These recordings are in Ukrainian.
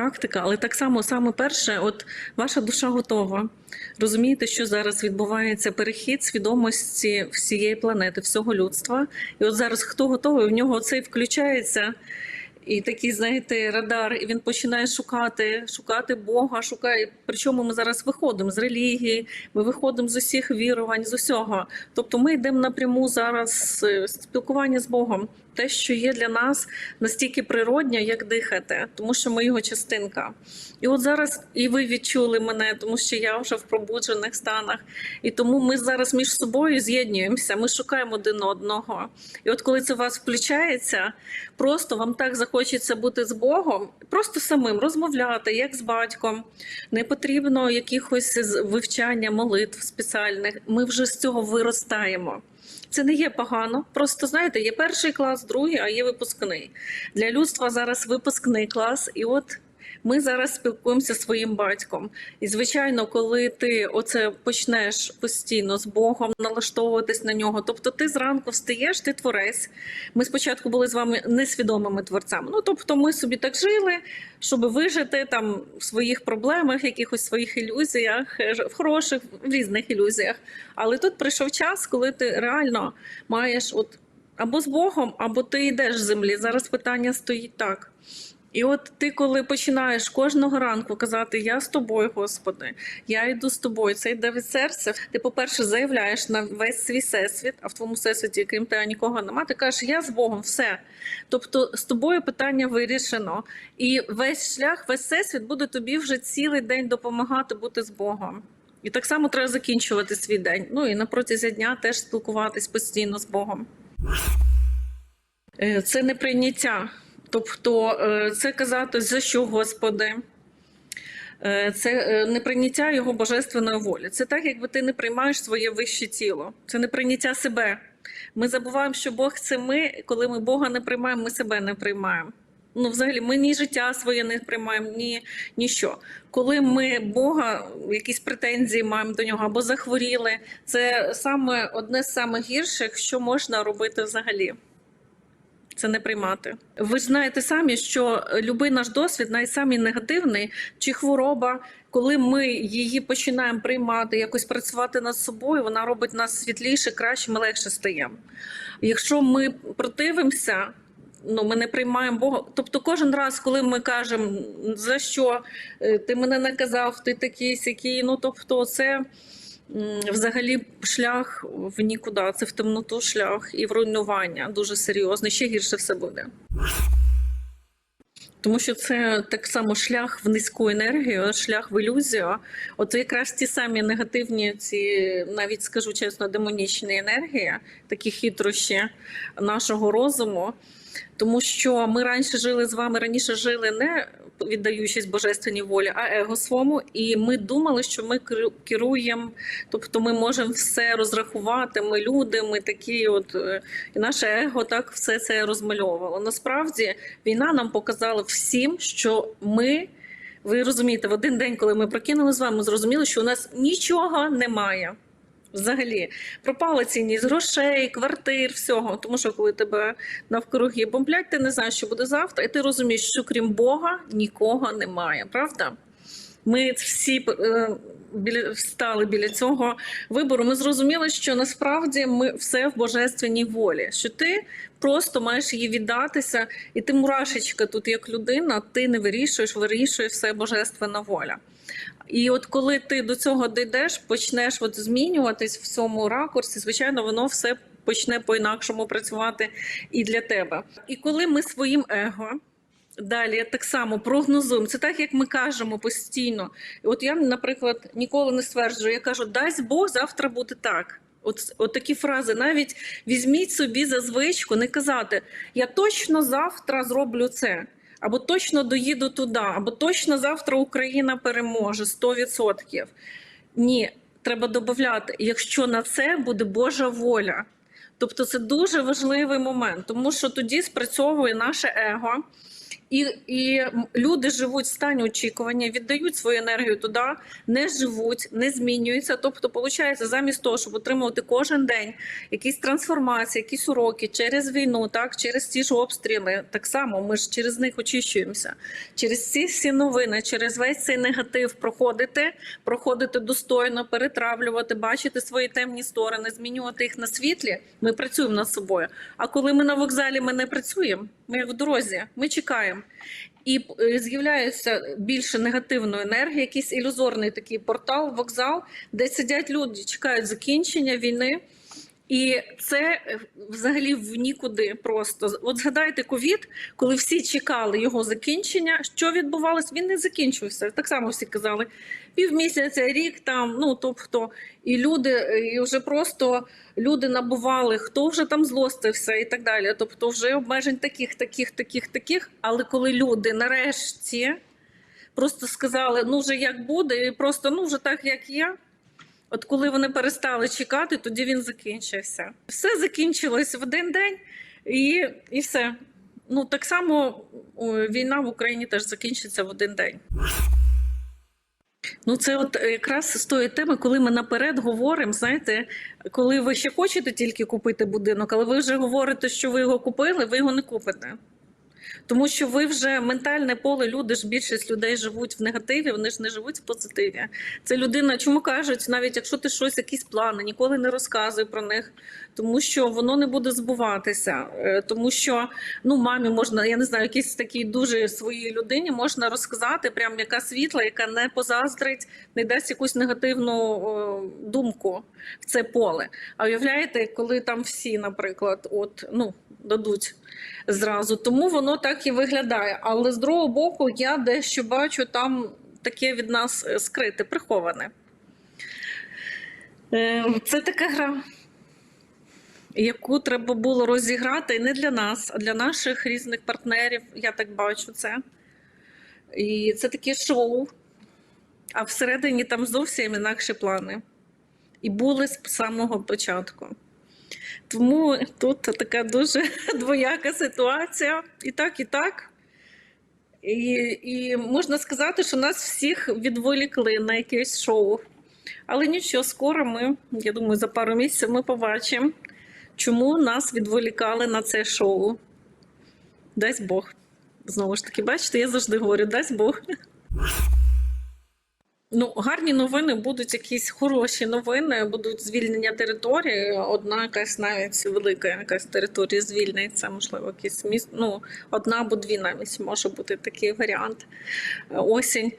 практика, але так само, саме перше, от ваша душа готова. Розумієте, що зараз відбувається перехід свідомості всієї планети, всього людства. І от зараз хто готовий, в нього цей включається. І такий, знаєте, радар, і він починає шукати, шукати Бога, шукає. Причому ми зараз виходимо з релігії, ми виходимо з усіх вірувань, з усього. Тобто ми йдемо напряму зараз е, спілкування з Богом. Те, що є для нас настільки природньо, як дихати, тому що ми його частинка. І от зараз і ви відчули мене, тому що я вже в пробуджених станах. І тому ми зараз між собою з'єднуємося, ми шукаємо один одного. І от коли це у вас включається, просто вам так захочеться бути з Богом, просто самим розмовляти, як з батьком. Не потрібно якихось вивчання молитв спеціальних. Ми вже з цього виростаємо. Це не є погано. Просто знаєте, є перший клас, другий, а є випускний. Для людства зараз випускний клас, і от ми зараз спілкуємося зі своїм батьком. І звичайно, коли ти оце почнеш постійно з Богом налаштовуватись на нього, тобто ти зранку встаєш, ти творець. Ми спочатку були з вами несвідомими творцями. Ну тобто, ми собі так жили, щоб вижити там в своїх проблемах, якихось своїх ілюзіях, е, в хороших, в різних ілюзіях. Але тут прийшов час, коли ти реально маєш от або з Богом, або ти йдеш з землі. Зараз питання стоїть так. І от ти, коли починаєш кожного ранку казати Я з тобою, Господи, я йду з тобою, це йде від серця. Ти, по-перше, заявляєш на весь свій всесвіт, а в твоєму всесвіті, крім тебе, нікого нема. Ти кажеш, я з Богом, все. Тобто з тобою питання вирішено, і весь шлях, весь всесвіт буде тобі вже цілий день допомагати бути з Богом. І так само треба закінчувати свій день. Ну і на протязі дня теж спілкуватись постійно з Богом. Е, Це не прийняття. Тобто, е, це казати за що Господи. Е, Це е, не прийняття його божественної волі. Це так, якби ти не приймаєш своє вище тіло. Це не прийняття себе. Ми забуваємо, що Бог це ми. Коли ми Бога не приймаємо, ми себе не приймаємо. Ну, взагалі, ми ні життя своє не приймаємо, ні, ні що. Коли ми Бога, якісь претензії маємо до нього або захворіли, це саме одне з самих гірших, що можна робити взагалі. Це не приймати. Ви ж знаєте самі, що будь-який наш досвід, навіть негативний, чи хвороба, коли ми її починаємо приймати, якось працювати над собою, вона робить нас світліше, краще, ми легше стаємо. Якщо ми противимося, ну ми не приймаємо Бога. Тобто, кожен раз, коли ми кажемо, за що е, ти мене наказав, ти такий сякий, ну тобто, це. Взагалі, шлях в нікуди, це в темноту шлях і в руйнування дуже серйозно. Ще гірше все буде. Тому що це так само шлях в низьку енергію, шлях в ілюзію. От якраз ті самі негативні, ці навіть скажу чесно, демонічні енергії, такі хитрощі нашого розуму. Тому що ми раніше жили з вами, раніше жили не віддаючись божественній волі, а его свому. І ми думали, що ми керу- керуємо, тобто ми можемо все розрахувати. Ми люди, ми такі, от е, і наше его так все це розмальовувало. Насправді війна нам показала всім, що ми. Ви розумієте, в один день, коли ми прокинули з вами, зрозуміли, що у нас нічого немає. Взагалі пропала цінність грошей, квартир, всього. Тому що коли тебе навкруги бомблять, ти не знаєш, що буде завтра, і ти розумієш, що крім Бога нікого немає. Правда? Ми всі е, біля стали біля цього вибору. Ми зрозуміли, що насправді ми все в божественній волі. Що ти просто маєш її віддатися, і ти мурашечка тут як людина, ти не вирішуєш, вирішує все божественна воля. І от коли ти до цього дійдеш, почнеш от змінюватись в цьому ракурсі, звичайно, воно все почне по-інакшому працювати і для тебе. І коли ми своїм его. Далі так само прогнозуємо. Це так, як ми кажемо постійно. От я, наприклад, ніколи не стверджую, я кажу, дасть Бог завтра буде так. От, от такі фрази. Навіть візьміть собі за звичку, не казати Я точно завтра зроблю це, або точно доїду туди, або точно завтра Україна переможе 100%. Ні, треба додати, якщо на це буде Божа воля. Тобто це дуже важливий момент, тому що тоді спрацьовує наше его. І, і люди живуть в стані очікування, віддають свою енергію туди, не живуть, не змінюються. Тобто, виходить, замість того, щоб отримувати кожен день якісь трансформації, якісь уроки через війну, так через ті ж обстріли, так само ми ж через них очищуємося. Через ці всі новини, через весь цей негатив проходити, проходити достойно, перетравлювати, бачити свої темні сторони, змінювати їх на світлі. Ми працюємо над собою. А коли ми на вокзалі, ми не працюємо. Ми в дорозі, ми чекаємо. І е, з'являється більше негативної енергії, якийсь ілюзорний такий портал, вокзал, де сидять люди, чекають закінчення війни. І це е, взагалі в нікуди просто. От згадайте ковід, коли всі чекали його закінчення. Що відбувалось? Він не закінчився. Так само всі казали. Півмісяця, рік там, ну тобто, і люди, е, і вже просто люди набували, хто вже там злостився і так далі. Тобто, вже обмежень таких, таких, таких, таких. Але коли люди нарешті просто сказали, ну вже як буде, і просто ну вже так, як є. От коли вони перестали чекати, тоді він закінчився. Все закінчилось в один день, і, і все. Ну так само війна в Україні теж закінчиться в один день. Ну, це от якраз з тої теми, коли ми наперед говоримо, знаєте, коли ви ще хочете тільки купити будинок, але ви вже говорите, що ви його купили, ви його не купите. Тому що ви вже ментальне поле, люди ж більшість людей живуть в негативі, вони ж не живуть в позитиві. Це людина, чому кажуть, навіть якщо ти щось, якісь плани, ніколи не розказуй про них, тому що воно не буде збуватися. Е, Тому що ну мамі можна, я не знаю, якійсь такій дуже своїй людині можна розказати, прям яка світла, яка не позаздрить, не дасть якусь негативну думку в це поле. А уявляєте, коли там всі, наприклад, от ну дадуть зразу. Тому воно так і виглядає. Але з другого боку, я дещо бачу там таке від нас е, скрите, приховане. Е, Це така гра, яку треба було розіграти не для нас, а для наших різних партнерів. Я так бачу це. І це таке шоу. А всередині там зовсім інакші плани. І були з самого початку. Тому тут така дуже двояка ситуація. І так, і так. І, і можна сказати, що нас всіх відволікли на якесь шоу. Але нічого, скоро ми, я думаю, за пару місяців ми побачимо, чому нас відволікали на це шоу. Дасть Бог. Знову ж таки, бачите, я завжди говорю, дасть Бог. Ну, гарні новини будуть якісь хороші новини, будуть звільнення території. Одна якась навіть велика якась територія звільниться, можливо, якийсь міст. Ну, одна або дві навіть може бути такий варіант. Осінь.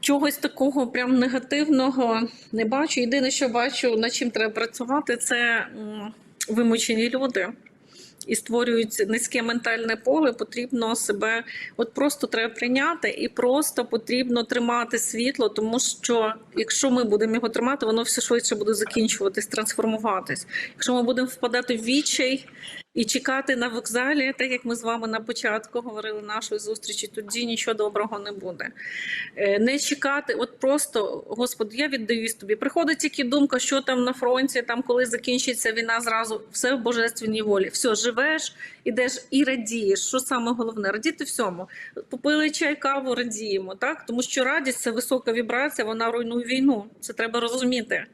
Чогось такого прям негативного не бачу. Єдине, що бачу, над чим треба працювати, це вимучені люди. І створюють низьке ментальне поле, потрібно себе от просто треба прийняти, і просто потрібно тримати світло, тому що якщо ми будемо його тримати, воно все швидше буде закінчуватись, трансформуватись. Якщо ми будемо впадати в відчай і чекати на вокзалі, так як ми з вами на початку говорили нашої зустрічі, тоді нічого доброго не буде. Е, Не чекати, от просто, Господи, я віддаюсь тобі. Приходить тільки думка, що там на фронті, там коли закінчиться війна, зразу все в божественній волі. Все, живеш, ідеш і радієш. Що саме головне? Радіти всьому. Попили чай, каву, радіємо, так? Тому що радість це висока вібрація, вона руйнує війну. Це треба розуміти.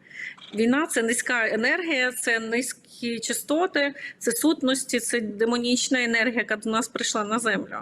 Війна це низька енергія, це низькі частоти, це сутності, це демонічна енергія, яка до нас прийшла на землю.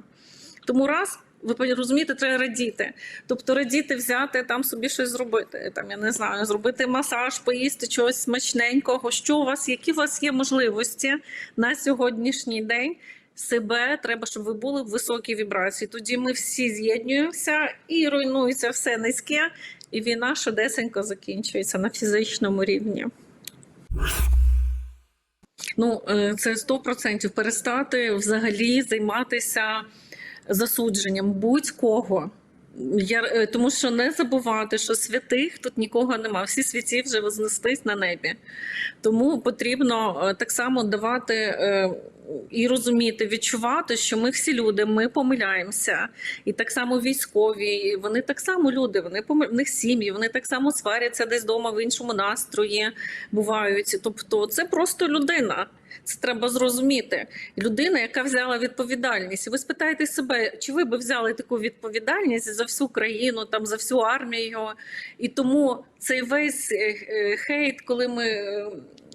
Тому раз. Ви розумієте, треба радіти. Тобто радіти, взяти там собі щось зробити. Там я не знаю, зробити масаж, поїсти чогось смачненького. Що у вас, які у вас є можливості на сьогоднішній день? Себе треба, щоб ви були в високій вібрації. Тоді ми всі з'єднуємося і руйнується все низьке, і війна швидесенько закінчується на фізичному рівні. Ну, е, це 100% перестати взагалі займатися засудженням будь-кого. Я, е, тому що не забувати, що святих тут нікого нема. Всі святі вже вознестись на небі. Тому потрібно е, так само давати е, і розуміти, відчувати, що ми всі люди, ми помиляємося. І так само військові, вони так само люди, вони в них сім'ї, вони так само сваряться десь вдома в іншому настрої бувають. Тобто, це просто людина. Це треба зрозуміти. Людина, яка взяла відповідальність, і ви спитаєте себе, чи ви би взяли таку відповідальність за всю країну, там за всю армію, і тому цей весь е, е, хейт, коли ми.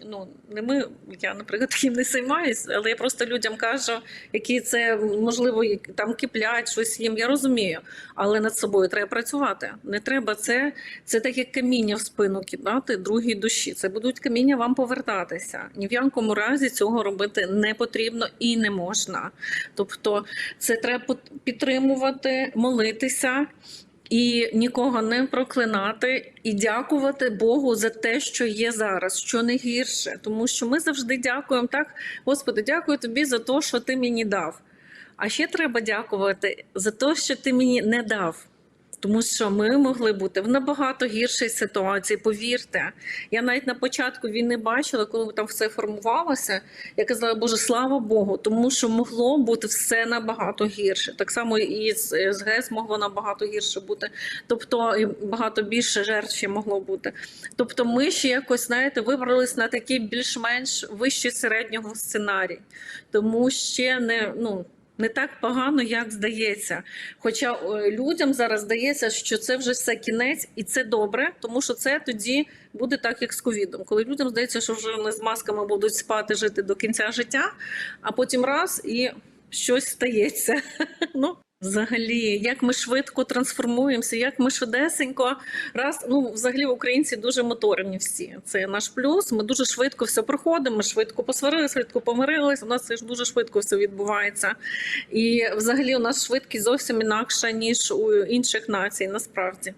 Ну, не ми, я, наприклад, таким не займаюсь, але я просто людям кажу, які це можливо там киплять щось їм. Я розумію, але над собою треба працювати. Не треба це. Це так як каміння в спину кидати другій душі. Це будуть каміння вам повертатися. Ні в якому разі цього робити не потрібно і не можна. Тобто, це треба підтримувати, молитися. І нікого не проклинати, і дякувати Богу за те, що є зараз, що не гірше. Тому що ми завжди дякуємо так, Господи, дякую тобі за те, що ти мені дав. А ще треба дякувати за те, що ти мені не дав. Тому що ми могли бути в набагато гіршій ситуації, повірте. Я навіть на початку війни бачила, коли там все формувалося. Я казала, Боже, слава Богу, тому що могло бути все набагато гірше. Так само і з, з ГЕС могло набагато гірше бути. Тобто і багато більше жертв ще могло бути. Тобто, ми ще якось знаєте, вибрались на такий більш-менш вищий середнього сценарій, тому ще не ну. Не так погано, як здається. Хоча е, людям зараз здається, що це вже все кінець, і це добре, тому що це тоді буде так, як з ковідом. Коли людям здається, що вже вони з масками будуть спати, жити до кінця життя, а потім раз і щось стається. Ну, взагалі, як ми швидко трансформуємося, як ми швидесенько раз. Ну, взагалі, українці дуже моторні всі. Це наш плюс. Ми дуже швидко все проходимо. Ми швидко посварилися, швидко помирились. У нас це ж дуже швидко все відбувається. І взагалі у нас швидкість зовсім інакша ніж у інших націй, насправді.